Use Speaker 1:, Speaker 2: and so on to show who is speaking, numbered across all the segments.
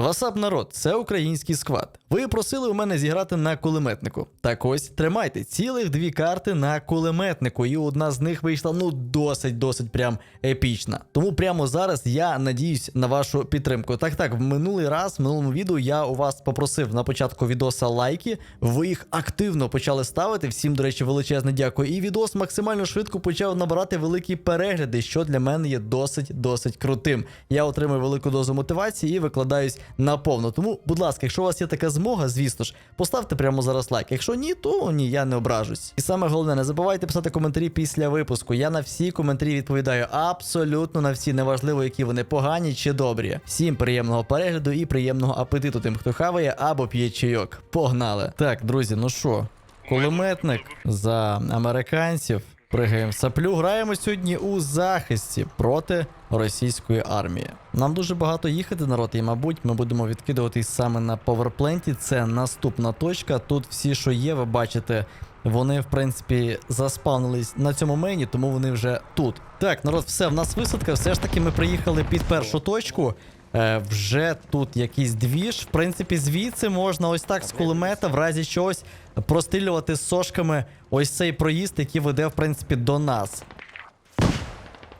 Speaker 1: Васап народ, це український сквад. Ви просили у мене зіграти на кулеметнику. Так ось тримайте цілих дві карти на кулеметнику, і одна з них вийшла ну досить, досить прям епічна. Тому прямо зараз я надіюсь на вашу підтримку. Так, так, в минулий раз, в минулому відео я у вас попросив на початку відоса лайки. Ви їх активно почали ставити. Всім, до речі, величезне дякую. І відос максимально швидко почав набирати великі перегляди, що для мене є досить досить крутим. Я отримую велику дозу мотивації і викладаюсь наповно. Тому, будь ласка, якщо у вас є така змога, звісно ж, поставте прямо зараз лайк. Якщо ні, то ні, я не ображусь. І саме головне, не забувайте писати коментарі після випуску. Я на всі коментарі відповідаю абсолютно на всі, неважливо, які вони погані чи добрі. Всім приємного перегляду і приємного апетиту тим, хто хаває або п'є чайок. Погнали! Так, друзі, ну що, кулеметник за американців. Пригаємо саплю. Граємо сьогодні у захисті проти російської армії. Нам дуже багато їхати, народ, і мабуть, ми будемо відкидуватись саме на поверпленті. Це наступна точка. Тут всі, що є, ви бачите, вони в принципі заспавнились на цьому мені, тому вони вже тут. Так, народ, все, в нас висадка. Все ж таки, ми приїхали під першу точку. Е, вже тут якийсь двіж. В принципі, звідси можна ось так з кулемета, в разі чогось, прострілювати з сошками ось цей проїзд, який веде, в принципі, до нас.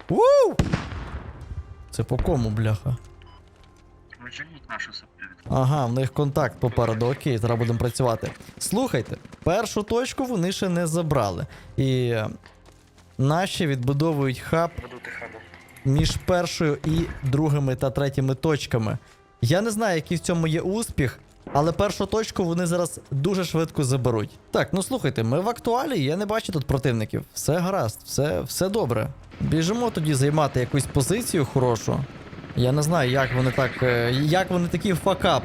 Speaker 1: Уу! Це по кому, бляха? Ага, в них контакт попереду. Окей, зараз будемо працювати. Слухайте, першу точку вони ще не забрали. І е, наші відбудовують хаб. Між першою і другими та третіми точками. Я не знаю, який в цьому є успіх, але першу точку вони зараз дуже швидко заберуть. Так, ну слухайте, ми в актуалі, я не бачу тут противників. Все гаразд, все, все добре. Біжимо тоді займати якусь позицію хорошу. Я не знаю, як вони так. е, Як вони такий факап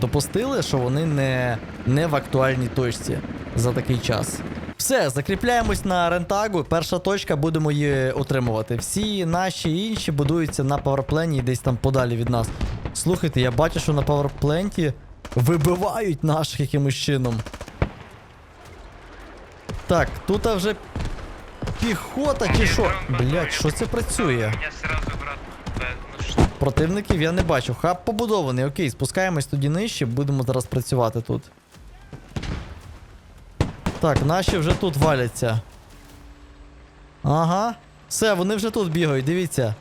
Speaker 1: допустили, що вони не, не в актуальній точці за такий час. Все, закріпляємось на рентагу. Перша точка, будемо її отримувати. Всі наші інші будуються на паверплені десь там подалі від нас. Слухайте, я бачу, що на паверпленті вибивають наших якимось чином. Так, тут вже піхота чи що? Блять, що це працює? Противників я не бачу. Хаб побудований. Окей, спускаємось тоді нижче, будемо зараз працювати тут. Так, наші вже тут валяться. Ага. Все, вони вже тут бігають, дивіться.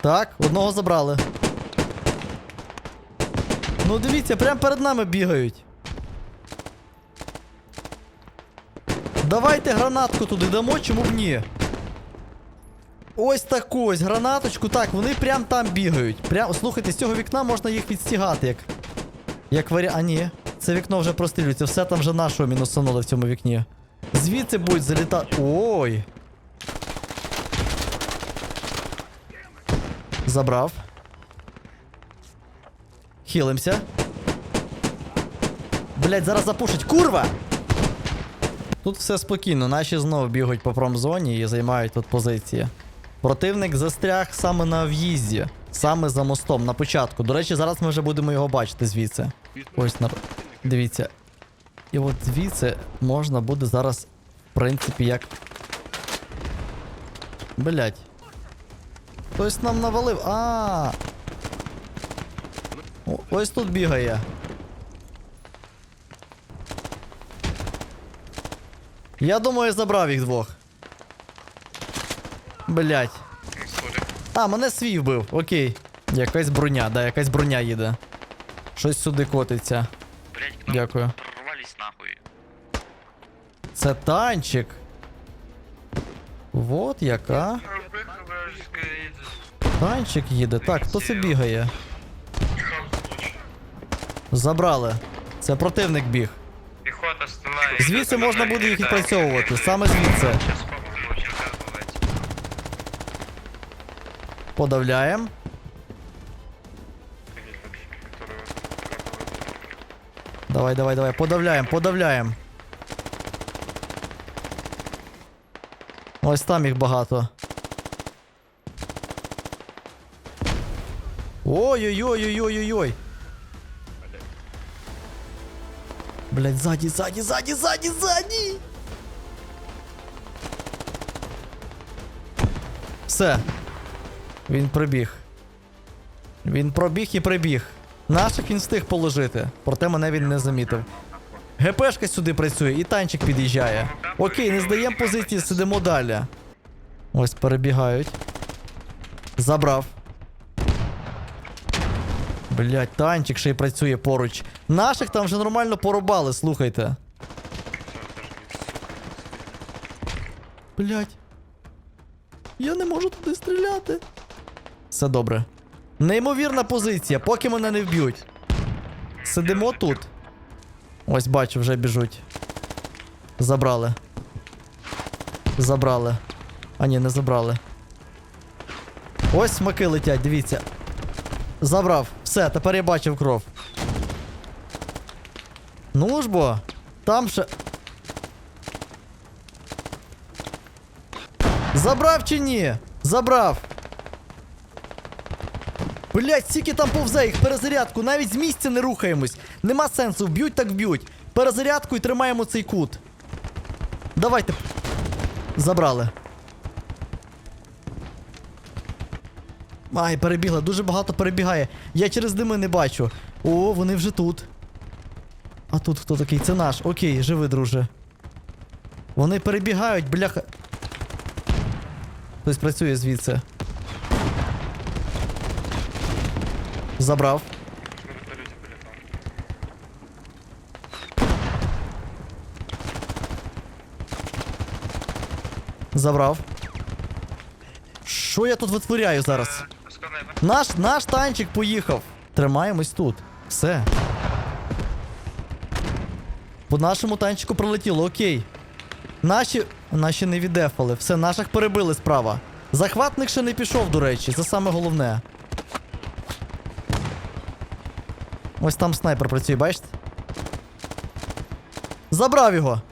Speaker 1: Так, одного забрали. Ну дивіться, прямо перед нами бігають. Давайте гранатку туди дамо, чому б ні? Ось таку ось гранаточку. Так, вони прям там бігають. Прям, слухайте, з цього вікна можна їх відстігати, як. Як варі... А ні, це вікно вже прострілюється, все там вже нашого мінусанули в цьому вікні. Звідси будуть залітати. Ой. Забрав. Хілимся. Блять, зараз запушить. Курва! Тут все спокійно, наші знову бігають по промзоні і займають тут позиції. Противник застряг саме на в'їзді, саме за мостом, на початку. До речі, зараз ми вже будемо його бачити звідси. Ось на... Дивіться. І от звідси можна буде зараз, в принципі, як. Блять. Хтось нам навалив. А. О, Ось тут бігає. Я думаю, я забрав їх двох. Блять. А, мене свій вбив, окей. Якась броня, да, якась броня їде. Щось сюди котиться.
Speaker 2: Блять, ну,
Speaker 1: Дякую.
Speaker 2: прорвались нахуй.
Speaker 1: Це танчик. Вот яка. Танчик їде. Так, хто це бігає?
Speaker 2: Забрали.
Speaker 1: Це противник біг.
Speaker 2: Піхота.
Speaker 1: Звідси можна буде їх відпрацьовувати, саме звідси. Подавляємо. Давай, давай, давай, подавляємо, подавляємо. Ось там їх багато. Ой-ой-ой-ой-ой-ой-ой. Блять, сзади, сзади, сзади, сзади, сзади! Все. Він прибіг. Він пробіг і прибіг. Наших він встиг положити, проте мене він не замітив. ГПшка сюди працює і танчик під'їжджає. Окей, не здаємо позиції, сидимо далі. Ось перебігають. Забрав. Блять, танчик ще й працює поруч. Наших там вже нормально порубали, слухайте. Блять. Я не можу туди стріляти. Все добре. Неймовірна позиція, поки мене не вб'ють. Сидимо тут. Ось бачу, вже біжуть. Забрали. Забрали. А ні, не забрали. Ось смаки летять, дивіться. Забрав. Все, тепер я бачив кров. Ну ж бо. Там ще. Забрав чи ні? Забрав. Блять, стільки там повзе їх перезарядку, навіть з місця не рухаємось. Нема сенсу, вб'ють так вб'ють. Перезарядку і тримаємо цей кут. Давайте. Забрали. Ай, перебігла, дуже багато перебігає. Я через дими не бачу. О, вони вже тут. А тут хто такий? Це наш. Окей, живи, друже. Вони перебігають, бляха. Хтось працює звідси. Забрав. Забрав. Що я тут витворяю зараз?
Speaker 2: Е,
Speaker 1: Наш, наш танчик поїхав. Тримаємось тут. Все. По нашому танчику пролетіло, окей. Наші. Наші не віддефали. Все, наших перебили справа. Захватник ще не пішов, до речі, це саме головне. Ось там снайпер працює, бачите? Забрав його.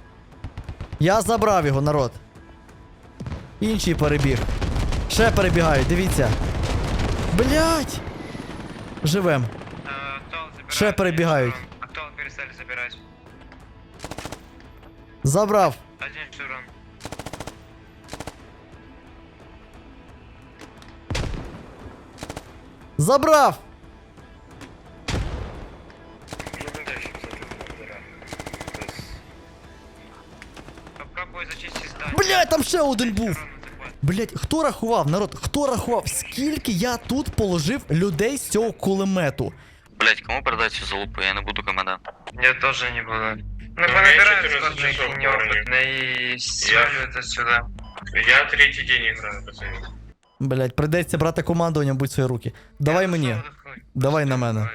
Speaker 1: Я забрав його, народ. Інший перебіг. Ще перебігають, дивіться. Блять! Живем. Ще перебігають.
Speaker 2: Актуал перестали забирать.
Speaker 1: Забрав.
Speaker 2: Один шурон.
Speaker 1: Забрав! Блять, там ще один був!
Speaker 2: Шурон захват.
Speaker 1: Блять, хто рахував, народ, хто рахував, скільки я тут положив людей з цього кулемету?
Speaker 3: Блять, кому передать цю залупу? Я не буду комендант.
Speaker 2: Я тоже не буду. Ну,
Speaker 4: Ну,
Speaker 2: понабирают
Speaker 4: я 14
Speaker 2: складные
Speaker 4: часов
Speaker 2: неопытные и сваливают отсюда.
Speaker 4: Я третий день играю, пацаны.
Speaker 1: Блять, прийдеться брати командування, будь свої руки. Давай мені. Давай на мене.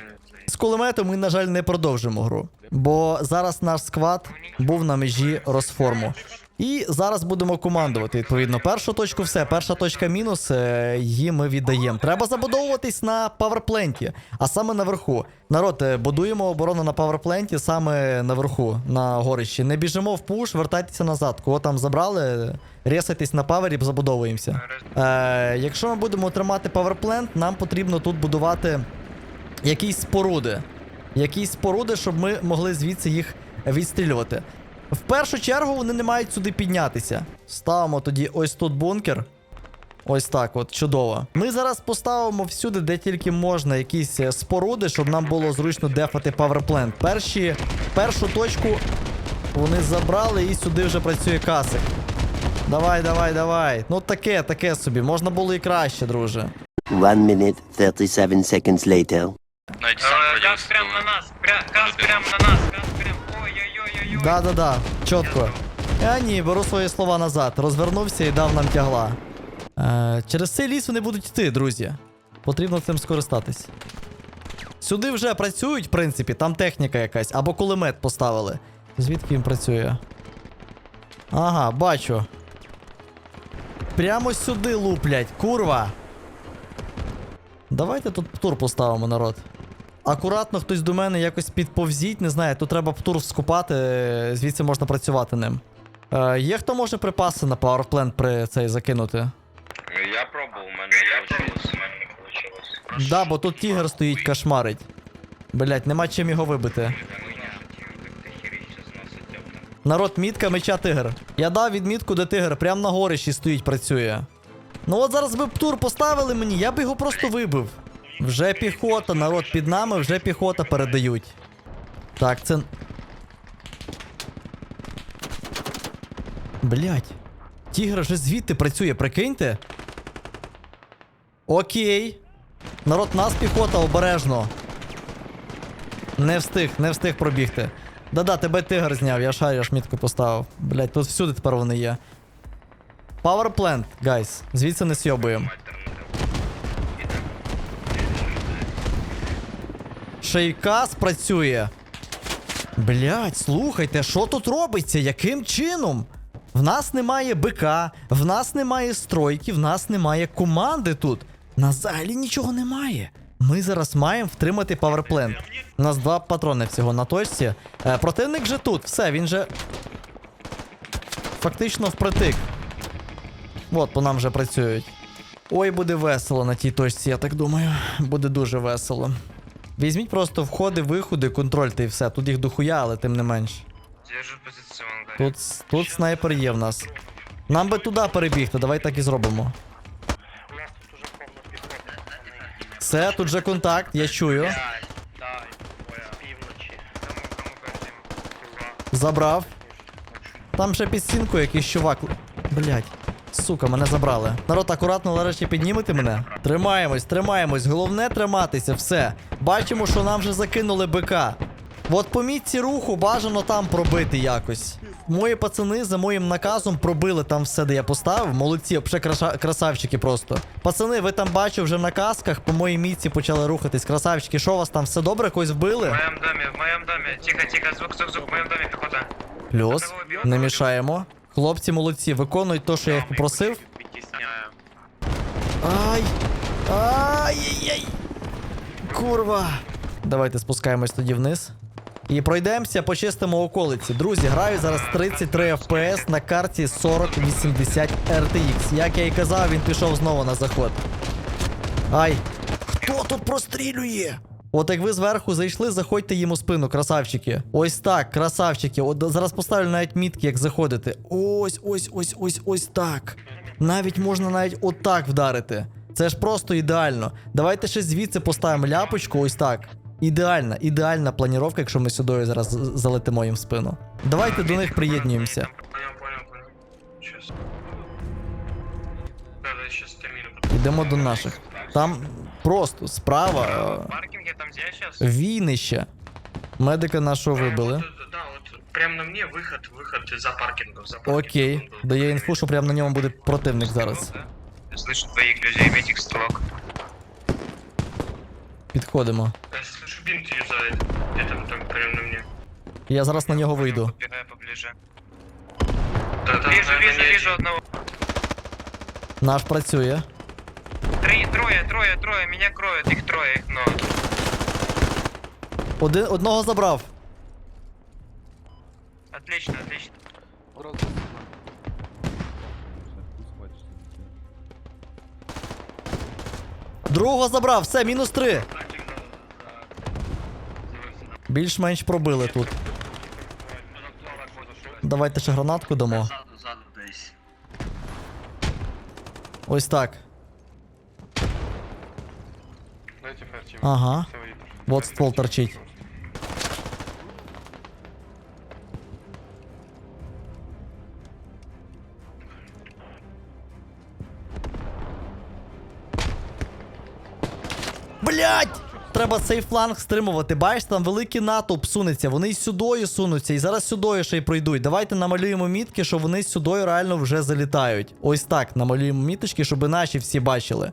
Speaker 1: З кулемету ми, на жаль, не продовжимо гру. Бо зараз наш сквад був на межі розформу. І зараз будемо командувати. Відповідно, першу точку все, перша точка мінус, е, її ми віддаємо. Треба забудовуватись на паверпленті, а саме наверху. Народ, е, будуємо оборону на паверпленті саме наверху, на горищі. Не біжимо в пуш, вертайтеся назад. Кого там забрали, ресайтесь на павері, забудовуємося. Е, якщо ми будемо тримати паверплент, нам потрібно тут будувати якісь споруди. Якісь споруди, щоб ми могли звідси їх відстрілювати. В першу чергу вони не мають сюди піднятися. Ставимо тоді ось тут бункер. Ось так, от, чудово. Ми зараз поставимо всюди, де тільки можна, якісь е, споруди, щоб нам було зручно дефати паверплент. Перші, першу точку вони забрали і сюди вже працює касик. Давай, давай, давай. Ну таке, таке собі. Можна було і краще, друже.
Speaker 5: One minute, 37 seconds later.
Speaker 2: Э, прям на нас. Пря- Газ прям на нас.
Speaker 1: Да-да-да, чітко. Я ні, беру свої слова назад. Розвернувся і дав нам тягла. Е, через цей ліс вони будуть йти, друзі. Потрібно цим скористатись. Сюди вже працюють, в принципі, там техніка якась, або кулемет поставили. Звідки він працює? Ага, бачу. Прямо сюди луплять, курва. Давайте тут птур поставимо, народ. Акуратно хтось до мене якось підповзіть, не знаю, тут треба птур скупати, е, звідси можна працювати ним. Е, є хто може припаси на PowerPlant при цей закинути?
Speaker 4: Я пробовал, у мене не получилось. У мене не получилось.
Speaker 1: Да, бо тут тігр стоїть кошмарить. Блять, нема чим його вибити. Народ, мітка меча тигр. Я дав відмітку, де тигр, прямо на горищі стоїть, працює. Ну от зараз би б тур поставили мені, я б його просто вибив. Вже піхота, народ під нами, вже піхота передають. Так, це. Блять. Тігр вже звідти працює, прикиньте. Окей. Народ, нас піхота обережно. Не встиг, не встиг пробігти. Да-да, тебе тигр зняв, я шарю, аж мітку поставив. Блять, тут всюди тепер вони є. Power plant, гайс. Звідси не сьобуємо. Шейка спрацює. Блять, слухайте, що тут робиться? Яким чином? В нас немає БК, в нас немає стройки, в нас немає команди тут. Нас взагалі нічого немає. Ми зараз маємо втримати паверплент. У нас два патрони всього на точці. Е, противник же тут, все, він же. Фактично впритик. От, по нам вже працюють. Ой, буде весело на тій точці, я так думаю. Буде дуже весело. Візьміть просто входи, виходи, контрольте і все. Тут їх дохуя, але тим не менш.
Speaker 2: Держу позицию в.
Speaker 1: Тут, тут снайпер є в нас. Нам би туди перебігти, давай так і зробимо. Все, тут же контакт, я чую.
Speaker 2: Кому.
Speaker 1: Забрав. Там ще під стінкою якийсь чувак. Блять. Сука, мене забрали. Народ, акуратно нарешті піднімете мене. Тримаємось, тримаємось. Головне триматися, все. Бачимо, що нам вже закинули БК. От по мітці руху бажано там пробити якось. Мої пацани за моїм наказом пробили там все, де я поставив. Молодці, краша- красавчики просто. Пацани, ви там бачу вже на касках по моїй мітці почали рухатись. Красавчики, що у вас там все добре? Когось вбили?
Speaker 2: В моем доме, в моем доме. Тихо, тихо, звук, звук, звук. В моем доме пехота.
Speaker 1: Плюс, не мішаємо. Хлопці молодці, виконують те, що я їх попросив. Ай! Ай-яй-яй! Курва! Давайте спускаємось тоді вниз. І пройдемося, почистимо околиці. Друзі, граю зараз 33 FPS на карті 4080 RTX. Як я і казав, він пішов знову на заход. Ай! Хто тут прострілює? От як ви зверху зайшли, заходьте їм у спину, красавчики. Ось так, красавчики. От зараз поставлю навіть мітки, як заходити. Ось, ось, ось, ось, ось так. Навіть можна навіть отак вдарити. Це ж просто ідеально. Давайте ще звідси поставимо ляпочку, ось так. Ідеальна, ідеальна планіровка, якщо ми сюди зараз залетимо їм в спину. Давайте до них приєднуємося. Йдемо до наших. Там просто справа
Speaker 2: В паркинге там где я сейчас?
Speaker 1: е, війнище. Медика нашого вибили.
Speaker 2: Вот, да, вот прям на мне выход, выход за паркингом. За паркингом
Speaker 1: Окей.
Speaker 2: он был.
Speaker 1: Дає інфу, що прямо на ньому буде противник зараз.
Speaker 2: Да. Я слышу двоих людей, медик стрелок.
Speaker 1: Підходимо.
Speaker 2: Я слышу бинт юзает. Где-то там прям на мне.
Speaker 1: Я зараз на нього вийду.
Speaker 2: Подбегаю поближе. Да, вижу, вижу, вижу одного.
Speaker 1: Наш працює.
Speaker 2: Три, трое, трое, трое, меня кроют, их трое, их много.
Speaker 1: Один, одного забрав.
Speaker 2: Отлично, отлично.
Speaker 1: Урок Другого забрав, все, мінус три. Більш-менш пробили тут. Давайте ще гранатку дамо. Ось так. Ага. Вот ствол торчить. Блять! Треба цей фланг стримувати. Бачиш, там великий натовп сунеться. Вони сюдою сунуться, і зараз сюдою ще й пройдуть. Давайте намалюємо мітки, що вони сюдою реально вже залітають. Ось так намалюємо міточки, щоб наші всі бачили.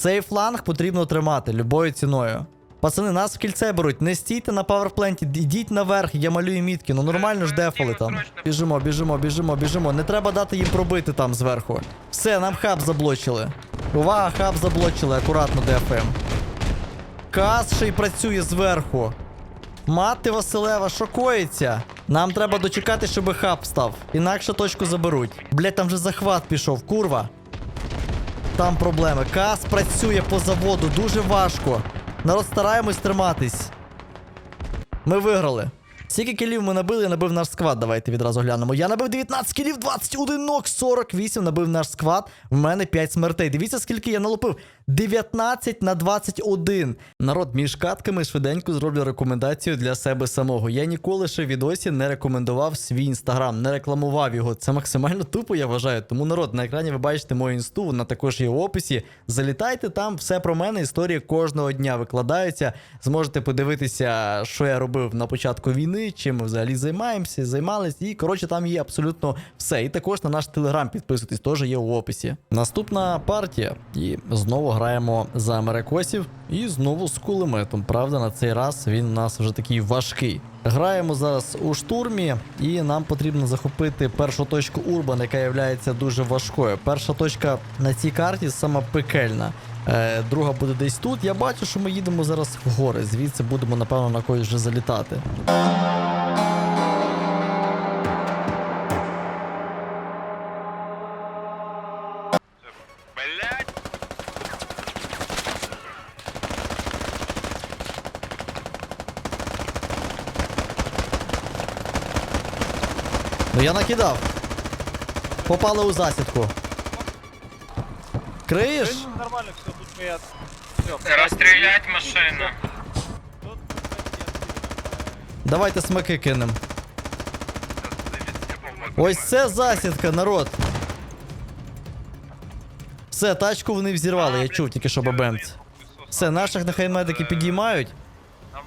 Speaker 1: Цей фланг потрібно тримати любою ціною. Пацани, нас в кільце беруть. Не стійте на паверпленті, йдіть наверх, я малюю мітки. Ну нормально ж дефали там. Біжимо, біжимо, біжимо, біжимо. Не треба дати їм пробити там зверху. Все, нам хаб заблочили. Увага, хаб заблочили, акуратно дефаємо. Кас ще й працює зверху. Мати Василева, що коїться? Нам треба дочекати, щоб хаб став. Інакше точку заберуть. Блять, там вже захват пішов, курва. Там проблеми. Кас працює по заводу, дуже важко. Народ стараємось триматись. Ми виграли. Скільки кілів ми набили, я набив наш сквад. Давайте відразу глянемо. Я набив 19 кілів, 21 ног, 48 набив наш сквад. В мене 5 смертей. Дивіться, скільки я налупив. 19 на 21. Народ, між катками швиденько зроблю рекомендацію для себе самого. Я ніколи ще відосі не рекомендував свій інстаграм, не рекламував його. Це максимально тупо, я вважаю. Тому народ, на екрані ви бачите мою інсту, вона також є в описі. Залітайте там, все про мене. Історії кожного дня викладаються. Зможете подивитися, що я робив на початку війни, чим ми взагалі займаємося, займались. І коротше, там є абсолютно все. І також на наш телеграм підписуйтесь, теж є в описі. Наступна партія. І знову граємо за америкосів. І знову з кулеметом. Правда, на цей раз він у нас вже такий важкий. Граємо зараз у штурмі, і нам потрібно захопити першу точку Урбан, яка є дуже важкою. Перша точка на цій карті сама пекельна. Е, друга буде десь тут. Я бачу, що ми їдемо зараз в гори. Звідси будемо, напевно, на когось вже залітати. Я накидав. Попали у засідку. Криєш?
Speaker 6: Нормально все, тут моя...
Speaker 2: Розстрілять машину.
Speaker 1: Давайте смаки кинем. Ось це засідка, народ. Все, тачку вони взірвали, я чув тільки що бабемц. Все, наших нехай медики підіймають.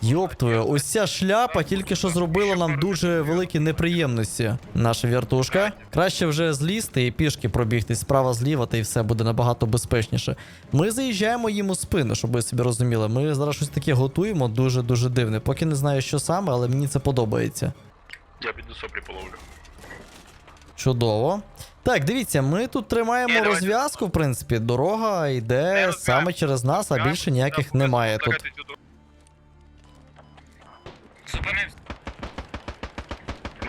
Speaker 1: Йоп твою, ось ця шляпа тільки що зробила нам дуже великі неприємності. Наша віртушка. Краще вже злізти і пішки пробігти справа зліва, та й все буде набагато безпечніше. Ми заїжджаємо їм у спину, щоб ви собі розуміли. Ми зараз щось таке готуємо, дуже-дуже дивне. Поки не знаю, що саме, але мені це подобається.
Speaker 4: Я піду соплі половлю.
Speaker 1: Чудово. Так, дивіться, ми тут тримаємо розв'язку, в принципі. Дорога йде саме через нас, а більше ніяких немає тут.
Speaker 2: Зупинився.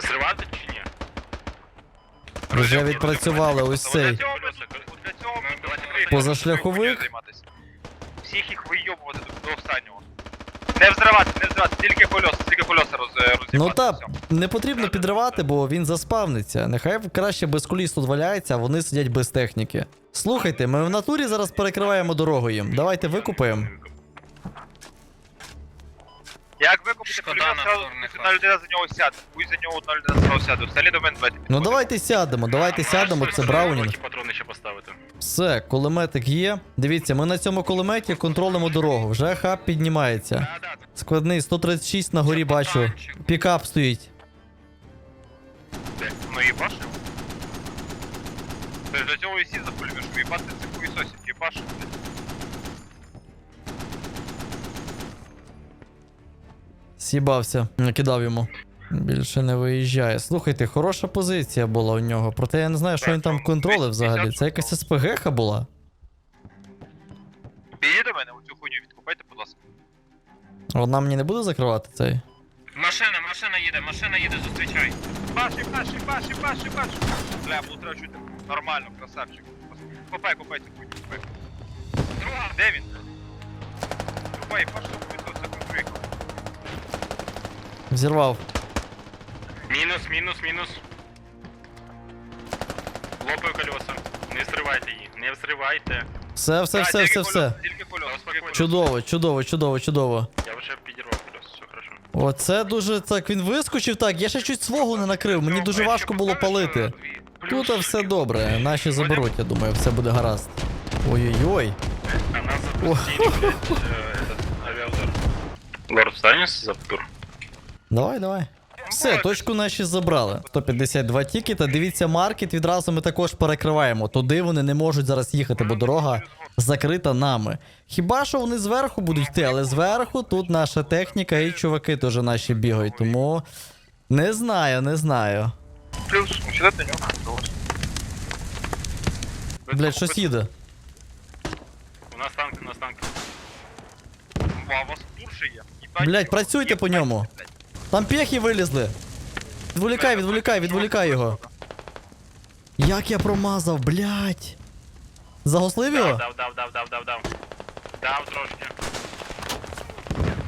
Speaker 4: Зривати чи ні?
Speaker 1: Вже відпрацювали ось цей. Позашляховик.
Speaker 6: Всіх їх вийобувати до, до останнього. Не взривати, не взривати, тільки кольоса, тільки кольоса роз, роз'їбати.
Speaker 1: Ну та не потрібно підривати, бо він заспавниться. Нехай краще без коліс тут валяється, а вони сидять без техніки. Слухайте, ми в натурі зараз перекриваємо дорогу їм. Давайте викупаємо.
Speaker 6: Як викупити
Speaker 2: Шкода
Speaker 6: пулемет, сразу одна людина за нього сяде. Пусть за нього одна людина сразу сяде. Остальні до мене давайте.
Speaker 1: Ну давайте сядемо, давайте сядемо, це Браунінг.
Speaker 4: патрони ще поставити.
Speaker 1: Все, кулеметик є. Дивіться, ми на цьому кулеметі контролимо дорогу. Вже хаб піднімається. Складний 136 на горі бачу. Пікап стоїть.
Speaker 6: Ну їбашив. Ти ж для цього і сів за пулемет, щоб їбати цих хуїсосів, їбашив, блядь.
Speaker 1: С'їбався, накидав йому. Більше не виїжджає. Слухайте, хороша позиція була у нього. Проте я не знаю, що він там контролив взагалі. Це якась СПГ була.
Speaker 6: Підійди до мене, оцю хуйню відкупайте, будь ласка.
Speaker 1: Вона мені не буде закривати цей.
Speaker 2: Машина, машина їде, машина їде, зустрічай.
Speaker 6: Паши, паши, паши, паши, паши. Бля, буду чути. Нормально, красавчик. Копай, копай цю хуйню, копай. Друга, де він? Копай, конфлікт.
Speaker 1: Взірвав.
Speaker 4: Мінус, мінус, мінус. Лопаю колеса. Не взривайте її, не взривайте.
Speaker 1: Все, все,
Speaker 6: Да,
Speaker 1: все, все, все.
Speaker 6: Тільки кольоса.
Speaker 1: Чудово, чудово, чудово, чудово.
Speaker 4: Я вже підірвав колеса, все хорошо.
Speaker 1: Оце дуже так. Він вискочив так. Я ще чуть свого не накрив. Мені дуже важко було палити. Тут все добре. Наші заберуть, я думаю, все буде гаразд. Ой-ой-ой.
Speaker 4: А нас запустили, блядь, э, этот авиаудар. Лорд, встанешь за тур?
Speaker 1: Давай, давай. Все, точку наші забрали. 152 тікета. Дивіться, маркет відразу ми також перекриваємо. Туди вони не можуть зараз їхати, бо дорога закрита нами. Хіба що вони зверху будуть йти, але зверху тут наша техніка і чуваки теж наші бігають. Тому не знаю, не знаю.
Speaker 6: Плюс, сюди нього.
Speaker 1: Блять, щось їде.
Speaker 4: У нас танк, у нас танк.
Speaker 6: А у вас є?
Speaker 1: Блять, працюйте по ньому. Там пехи вилізли. Відволікай, відволікай, відволікай його. Як я промазав, блять. Загослив його?
Speaker 4: Дав, дав, дав, дав, дав, дав. Дав трошки.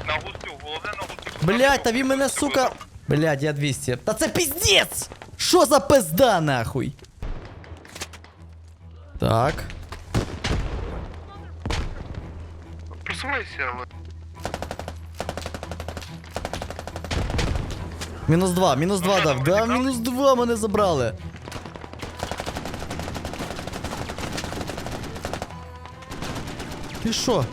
Speaker 6: На густю, головне на густю.
Speaker 1: Блять, та він мене, сука. Блядь, я 200. Та це піздець! Що за пизда нахуй? Так.
Speaker 6: Просувайся, але...
Speaker 1: Мінус 2, мінус 2 дав. Да, мінус 2 мене забрали. Ти що?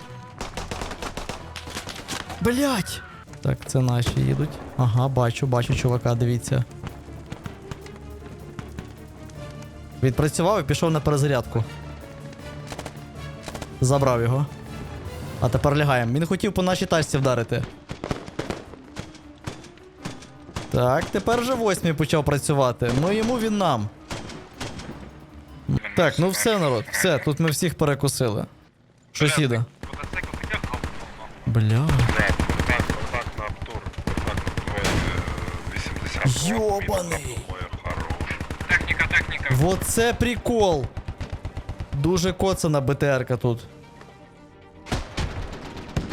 Speaker 1: Блять! Так, це наші їдуть. Ага, бачу, бачу чувака, дивіться. Відпрацював і пішов на перезарядку. Забрав його. А тепер лягаємо. Він хотів по нашій тачці вдарити. Так, тепер вже восьмий почав працювати. Ну йому він нам. Так, ну все, народ, все, тут ми всіх перекусили. Їде.
Speaker 6: Мотоцикл.
Speaker 1: Бля.
Speaker 6: Так, так, на Артур. Так, твоє 80.
Speaker 1: Йобаний.
Speaker 2: Техніка, техніка.
Speaker 1: Вот це прикол. Дуже коцана БТРка тут.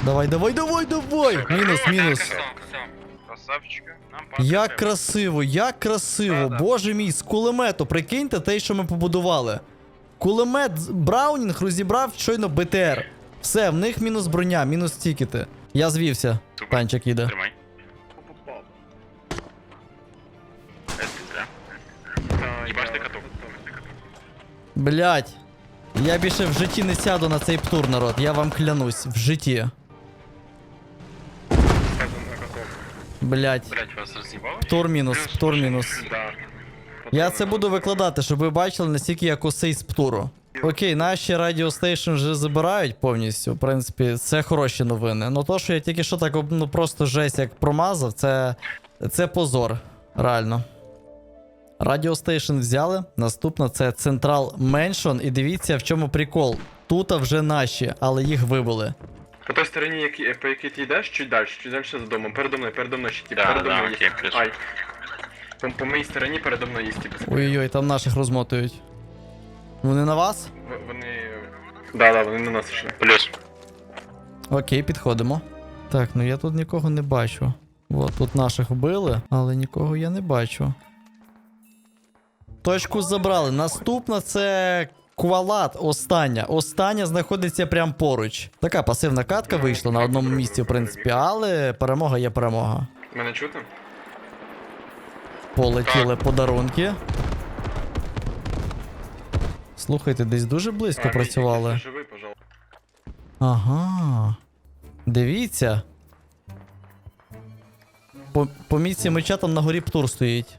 Speaker 1: Давай, давай, давай, давай! Мінус, мінус.
Speaker 6: Красавчика. Нам
Speaker 1: Як красиво, як красиво,
Speaker 6: Да-да.
Speaker 1: боже мій, з кулемету, прикиньте те, що ми побудували. Кулемет з- Браунінг розібрав щойно БТР. Все, в них мінус броня, мінус тікети. Я звівся.
Speaker 4: Супер.
Speaker 1: Танчик іде.
Speaker 4: Тримай. Їбаш ти каток.
Speaker 1: Блять. Я більше в житті не сяду на цей птур, народ. Я вам клянусь, в житті. Блять.
Speaker 4: Блять, вас роз'їбали?
Speaker 1: Птур мінус, птур мінус.
Speaker 4: Да.
Speaker 1: Я це буду викладати, щоб ви бачили, наскільки я косий з птуру. Окей, наші радіостейшн вже забирають повністю. В принципі, це хороші новини. Ну то, що я тільки що так ну просто жесть як промазав, це, це позор. Реально. Радіостейшн взяли. Наступно це Централ Меншон. І дивіться, в чому прикол. Тут вже наші, але їх вибили.
Speaker 7: По той стороні, які, по якій ти йдеш, чуть далі, чуть далі за домом. Передо мною, передо мною ще тип,
Speaker 4: Да,
Speaker 7: передо
Speaker 4: да,
Speaker 7: мною
Speaker 4: окей,
Speaker 7: є.
Speaker 4: плюс.
Speaker 7: Ай. По, по моїй стороні передо мною є тип.
Speaker 1: Ой-ой, там наших розмотують. Вони на вас?
Speaker 7: В- Вони. Да, да, вони на нас йшли.
Speaker 4: Плюс.
Speaker 1: Окей, підходимо. Так, ну я тут нікого не бачу. От тут наших вбили, але нікого я не бачу. Точку забрали. Наступна це Квалат, остання. Остання знаходиться прямо поруч. Така пасивна катка вийшла на одному місці, в принципі, але перемога є перемога.
Speaker 7: Мене чути?
Speaker 1: Полетіли подарунки. Слухайте, десь дуже близько
Speaker 7: А,
Speaker 1: працювали.
Speaker 7: Вітя, Живи, пожалуйста.
Speaker 1: Ага. Дивіться. По, по місці меча там на горі птур стоїть.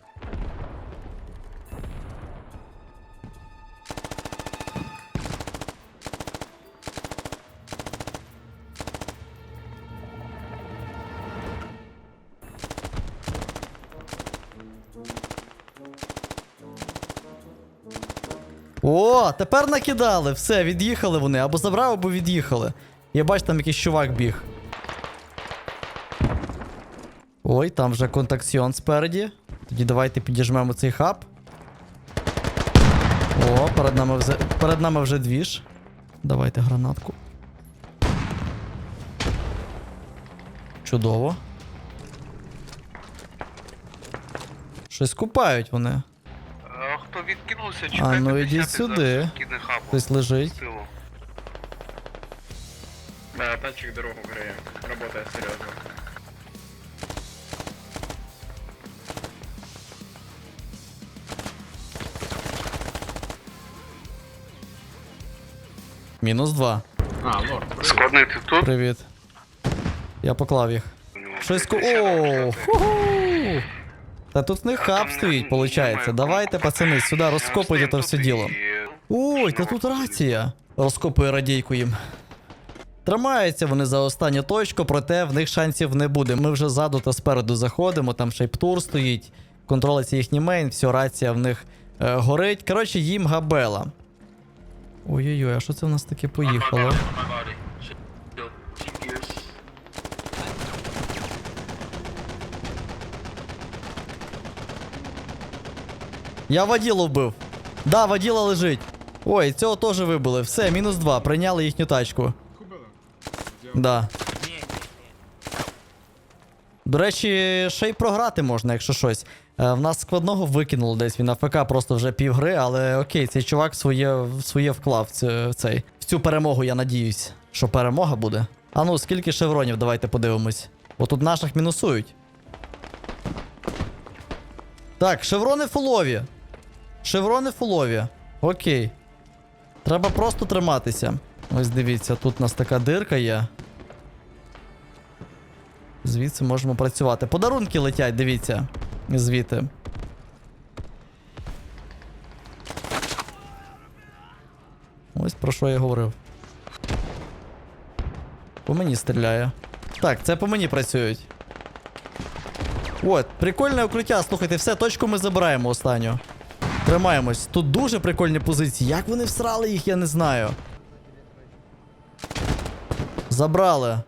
Speaker 1: Тепер накидали. Все, від'їхали вони. Або забрав, або від'їхали. Я бачу, там якийсь чувак біг. Ой, там вже контакціон спереді. Тоді давайте підіжмемо цей хаб. О, перед нами вже, перед нами вже двіж. Давайте гранатку. Чудово. Щось купають вони.
Speaker 6: Хто відкинувся,
Speaker 1: А ну ідіть сюди. Хтось лежить.
Speaker 7: Да, танчик дорогу грає. Работає серйозно.
Speaker 1: Мінус два.
Speaker 6: А, лорд, Складний ти тут?
Speaker 1: Привіт. Я поклав їх. Щось ку. О, ху-ху. Та тут в них хаб стоїть, виходить. Давайте, пацани, сюди розкопуйте то все діло. Ой, та тут рація. Розкопує радійку їм. Тримаються вони за останню точку, проте в них шансів не буде. Ми вже ззаду та спереду заходимо, там ще й птур стоїть, контролиться їхній мейн, все, рація в них е, горить. Коротше, їм габела. Ой-ой-ой, а що це в нас таке поїхало? Я воділу вбив. Да, воділа лежить. Ой, цього теж вибили. Все, мінус два. Прийняли їхню тачку. Да. До речі, ще й програти можна, якщо щось. Е, в нас складного викинуло десь. Він АФК просто вже півгри, але окей, цей чувак своє, своє вклав в цей. В цю перемогу, я надіюсь, що перемога буде. А ну, скільки шевронів, давайте подивимось. Бо тут наших мінусують. Так, шеврони фулові. Шеврони фулові. Окей. Треба просто триматися. Ось дивіться, тут у нас така дирка є. Звідси можемо працювати. Подарунки летять, дивіться. Звідти. Ось про що я говорив. По мені стріляє. Так, це по мені працюють. От, прикольне укриття. Слухайте, все, точку ми забираємо останню. Тримаємось. Тут дуже прикольні позиції. Як вони всрали їх, я не знаю. Забрали.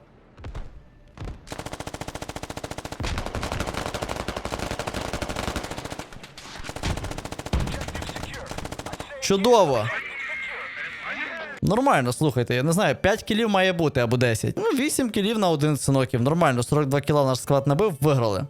Speaker 1: Чудово. Нормально, слухайте, я не знаю, 5 кілів має бути або 10. Ну, 8 кілів на 11 ноків. Нормально, 42 кіла наш склад набив, виграли.